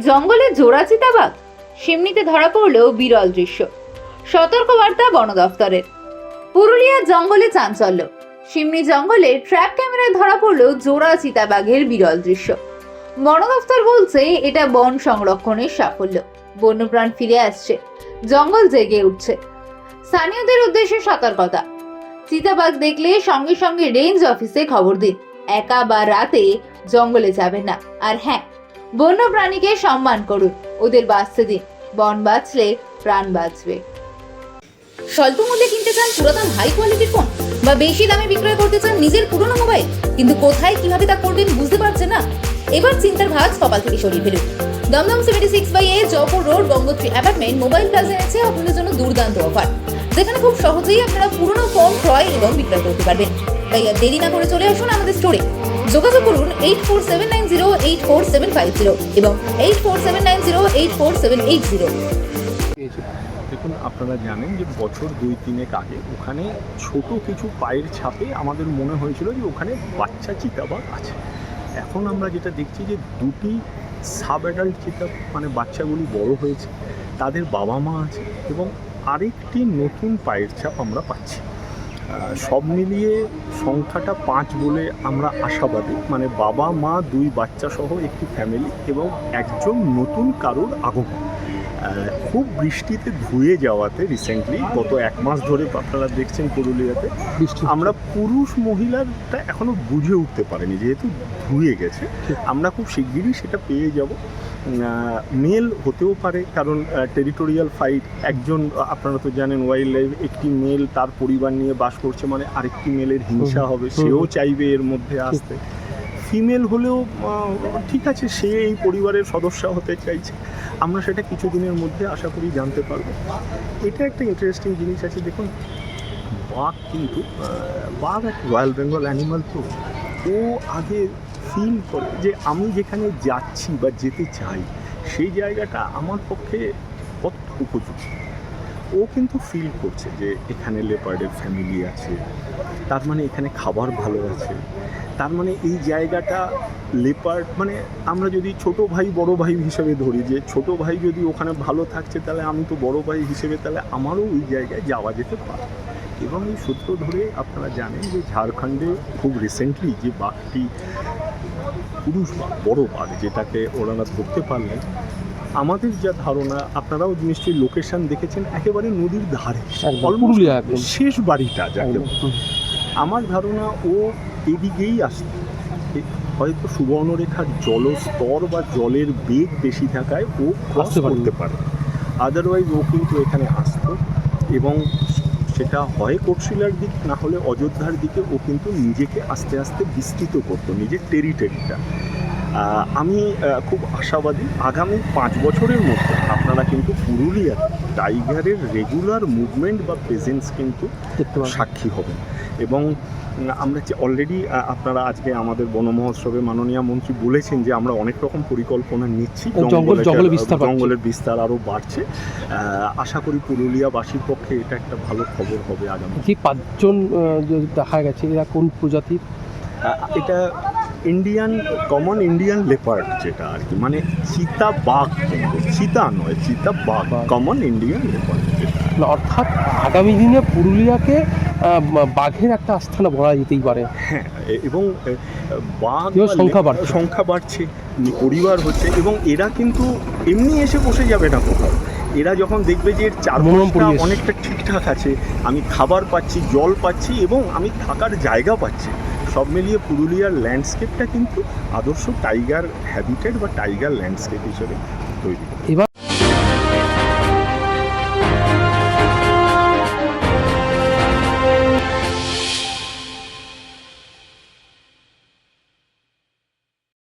জঙ্গলে জোড়া চিতাবাঘ, সিমনিতে ধরা পড়লেও বিরল দৃশ্য। সতর্কবার্তা বন দফতরের। পুরুলিয়ার জঙ্গলে চাঞ্চল্য। সিমনি জঙ্গলে ট্র্যাপ ক্যামেরায় ধরা পড়লেও জোড়া চিতাবাঘের বিরল দৃশ্য। বন দফতর বলছে এটা বন সংরক্ষণের সাফল্য। বন্যপ্রাণ ফিরে আসছে। জঙ্গল জেগে উঠছে। স্থানীয়দের উদ্দেশ্যে সতর্কতা। চিতাবাঘ দেখলে সঙ্গে সঙ্গে রেঞ্জ অফিসে খবর দিন। একা বা রাতে জঙ্গলে যাবেন না। আর হ্যাঁ বন্য প্রাণীকে সম্মান করুন। ওদের বাঁচতে দিন। বন বাঁচলে প্রাণ বাঁচবে। স্বল্প মূল্যে কিনতে চান পুরাতন হাই কোয়ালিটির ফোন বা বেশি দামে বিক্রয় করতে চান নিজের পুরনো মোবাইল কিন্তু কোথায় কীভাবে তা করবেন বুঝতে পারছেন না? এবার চিন্তার ভাঁজ কপাল থেকে সরিয়ে ফেলুন। Dum Dum seventy six by A Jaipur road Gangotri apartment mobile plaza এনেছে আপনাদের জন্য দুর্দান্ত অফার যেখানে খুব সহজেই আপনারা পুরনো ফোন ক্রয় এবং বিক্রয় করতে পারবেন। তাই আর দেরি না করে চলে আসুন আমাদের স্টোরে যোগাযোগ করুন eight four seven nine zero eight four seven five zero এবং eight four seven nine zero eight four seven eight zero. দেখুন, আপনারা জানেন যে বছর দুই তিনেক আগে ওখানে ছোট কিছু পায়ের ছাপে আমাদের মনে হয়েছিল যে ওখানে বাচ্চা চিতাবাঘ আছে। এখন আমরা যেটা দেখছি যে দুটি সাব অ্যাডাল্ট চিতা মানে বাচ্চাগুলি বড় হয়েছে, তাদের বাবা মা আছে এবং আরেকটি নতুন পায়ের ছাপ আমরা পাচ্ছি। সব মিলিয়ে সংখ্যাটা পাঁচ বলে আমরা আশাবাদী। মানে বাবা মা দুই বাচ্চা সহ একটি ফ্যামিলি এবং একজন নতুন কারোর আগমন। খুব বৃষ্টিতে ধুয়ে যাওয়াতে রিসেন্টলি গত এক মাস ধরে আপনারা দেখছেন পুরুলিয়াতে আমরা পুরুষ মহিলারটা এখনও বুঝে উঠতে পারিনি যেহেতু ধুয়ে গেছে। আমরা খুব শিগগিরই সেটা পেয়ে যাব। মেল হতেও পারে কারণ টেরিটোরিয়াল ফাইট একজন আপনারা তো জানেন ওয়াইল্ড লাইফ একটি মেল তার পরিবার নিয়ে বাস করছে মানে আরেকটি মেলের হিংসা হবে সেও চাইবে এর মধ্যে আসতে। ফিমেল হলেও ঠিক আছে সে এই পরিবারের সদস্য হতে চাইছে। আমরা সেটা কিছুদিনের মধ্যে আশা করি জানতে পারব। এটা একটা ইন্টারেস্টিং জিনিস আছে দেখুন বাঘ কিন্তু বাঘ একটা রয়্যাল বেঙ্গল অ্যানিমাল তো। ও আগে ফিল করে, যে আমি যেখানে যাচ্ছি বা যেতে চাই, সেই জায়গাটা আমার পক্ষে কত উপযুক্ত। ও কিন্তু ফিল করছে যে এখানে লেপার্ডের ফ্যামিলি আছে, তার মানে এখানে খাবার ভালো আছে, তার মানে এই জায়গাটা লেপার্ড মানে আমরা যদি ছোট ভাই, বড় ভাই হিসেবে ধরি, যে ছোট ভাই যদি ওখানে ভালো থাকছে, তাহলে আমি তো বড় ভাই হিসেবে, তাহলে আমারও ওই জায়গায় যাওয়া যেতে পারে। এবং এই সূত্র ধরে আপনারা জানেন যে ঝাড়খণ্ডে খুব রিসেন্টলি যে বাঘটি পুরুষ বাঘ বড় বাঘ যেটাকে ওনারা ধরতে পারলেন আমাদের যা ধারণা আপনারাও নিশ্চয়ই লোকেশন দেখেছেন একেবারে নদীর ধারে। শেষ বাড়িটা যাকে আমার ধারণা ও এদিকেই আসতো। হয়তো সুবর্ণরেখার জলস্তর বা জলের বেগ বেশি থাকায় ও ক্রস করতে পারে। আদারওয়াইজ ও কিন্তু এখানে আসতো এবং সেটা হয় কোটশিলার দিক, না হলে অযোধ্যার দিকে ও কিন্তু নিজেকে আস্তে আস্তে বিস্তৃত করতো, নিজের টেরিটরিটা আমি খুব আশাবাদী। আগামী পাঁচ বছরের মধ্যে আপনারা কিন্তু পুরুলিয়ার টাইগারের রেগুলার মুভমেন্ট বা প্রেজেন্স কিন্তু সাক্ষী হবেন। এবং আমরা অলরেডি আপনারা আজকে আমাদের বন মহোৎসবে মাননীয় মন্ত্রী বলেছেন যে আমরা অনেক রকম পরিকল্পনা নিচ্ছি। জঙ্গল- জঙ্গলের- বিস্তার জঙ্গলের বিস্তার আরও বাড়ছে। আশা করি পুরুলিয়াবাসীর পক্ষে এটা একটা ভালো খবর হবে আগামী। যে পাঁচজন দেখা গেছে? এরা কোন প্রজাতির? এটা ইন্ডিয়ান কমন ইন্ডিয়ান লেপার্ড যেটা আর কি মানে চিতা বাঘ কিন্তু চিতা নয় চিতা বাঘ। কমন ইন্ডিয়ান লেপার্ড যেটা অর্থাৎ আগামী দিনে পুরুলিয়াকে বাঘের একটা আস্থানা বলা যেতেই পারে হ্যাঁ এবং বাঘ সংখ্যা বাড়ছে। সংখ্যা বাড়ছে পরিবার হচ্ছে এবং এরা কিন্তু এমনি এসে বসে যাবে না কোথাও এরা যখন দেখবে যে এর চারপাশটা অনেকটা ঠিকঠাক আছে আমি খাবার পাচ্ছি জল পাচ্ছি এবং আমি থাকার জায়গা পাচ্ছি সব মিলিয়ে পুরুলিয়ার ল্যান্ডস্কেপটা কিন্তু আদর্শ টাইগার হ্যাবিটেড বা টাইগার ল্যান্ডস্কেপ হিসেবে তৈরি। এবার